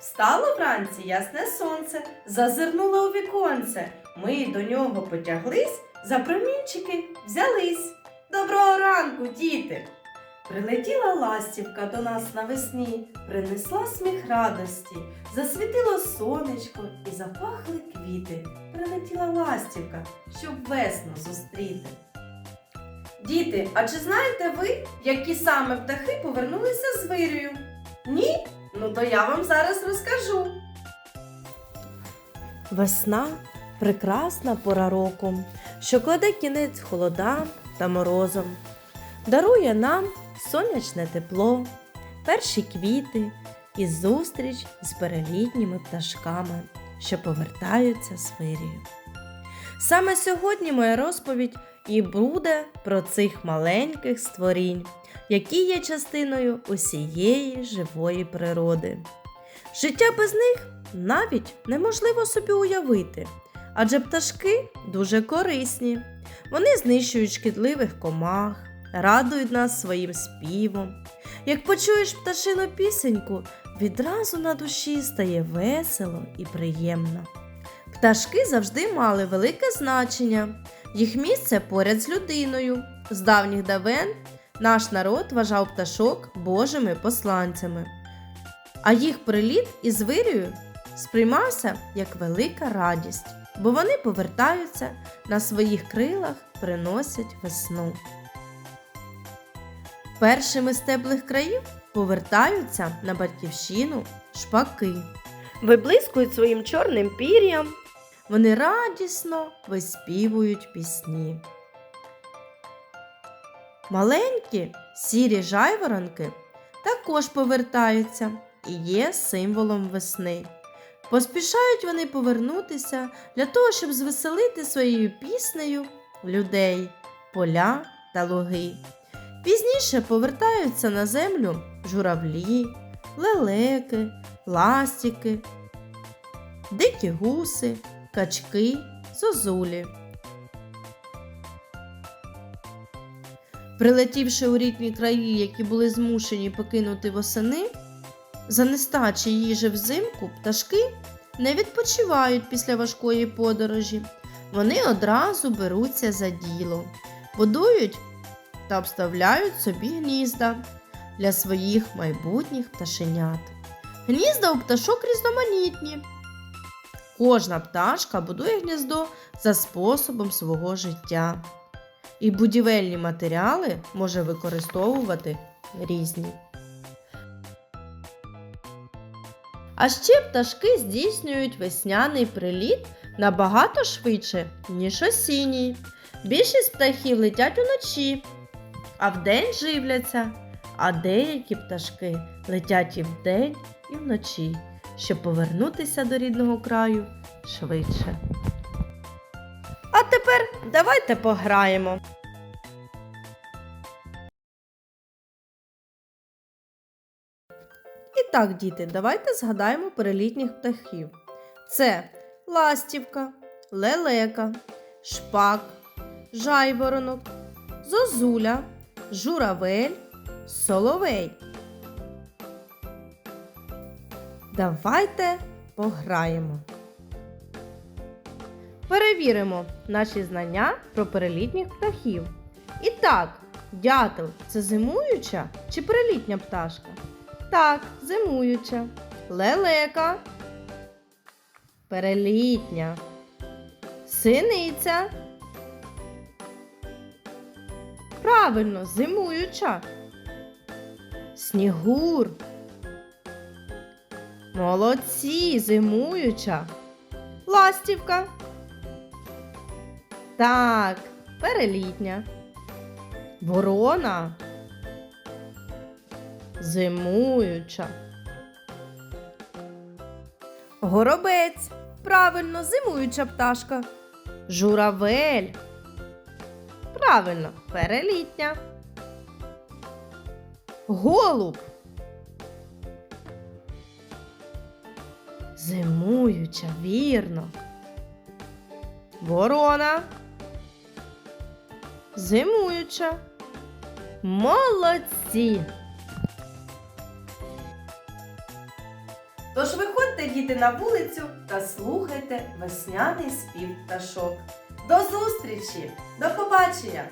Встало вранці ясне сонце, зазирнуло у віконце. Ми до нього потяглись, за промінчики взялись. Доброго ранку, діти! Прилетіла ластівка до нас навесні, принесла сміх радості, засвітило сонечко і запахли квіти. Прилетіла ластівка, щоб весну зустріти. Діти, а чи знаєте ви, які саме птахи повернулися з вирію? Ні? Ну то я вам зараз розкажу. Весна прекрасна пора року, що кладе кінець холодам та морозом, дарує нам сонячне тепло, перші квіти і зустріч з перелітніми пташками, що повертаються з вирію. Саме сьогодні моя розповідь і буде про цих маленьких створінь, які є частиною усієї живої природи. Життя без них навіть неможливо собі уявити, адже пташки дуже корисні. Вони знищують шкідливих комах, радують нас своїм співом. Як почуєш пташину пісеньку, відразу на душі стає весело і приємно. Пташки завжди мали велике значення, їх місце поряд з людиною. З давніх давен наш народ вважав пташок божими посланцями, а їх приліт із вирію сприймався як велика радість, бо вони повертаються на своїх крилах, приносять весну. Першими з теплих країв повертаються на батьківщину шпаки. Виблискують своїм чорним пір'ям, вони радісно виспівують пісні. Маленькі сірі жайворонки також повертаються і є символом весни. Поспішають вони повернутися для того, щоб звеселити своєю піснею людей, поля та луги. Пізніше повертаються на землю журавлі, лелеки, ластіки, дикі гуси, качки, зозулі. Прилетівши у рідні краї, які були змушені покинути восени, за нестачі їжі взимку пташки не відпочивають після важкої подорожі. Вони одразу беруться за діло, будують та обставляють собі гнізда для своїх майбутніх пташенят. Гнізда у пташок різноманітні. Кожна пташка будує гніздо за способом свого життя. І будівельні матеріали може використовувати різні. А ще пташки здійснюють весняний приліт набагато швидше, ніж осінній. Більшість птахів летять уночі, а вдень живляться, а деякі пташки летять і вдень, і вночі, щоб повернутися до рідного краю швидше. А тепер давайте пограємо. І так, діти, давайте згадаємо перелітніх птахів. Це ластівка, лелека, шпак, жайворонок, зозуля, журавель, соловей. Давайте пограємо. Перевіримо наші знання про перелітніх птахів. І так, дятел це зимуюча чи перелітня пташка? Так, зимуюча. Лелека. Перелітня. Синиця. Правильно, зимуюча. Снігур. Молодці, зимуюча. Ластівка. Так, перелітня. Ворона. Зимуюча. Горобець. Правильно, зимуюча пташка. Журавель. Правильно, перелітня. Голуб. Зимуюча, вірно. Ворона. Зимуюча. Молодці. Тож виходьте, діти, на вулицю та слухайте весняний спів пташок. До зустрічі! До побачення!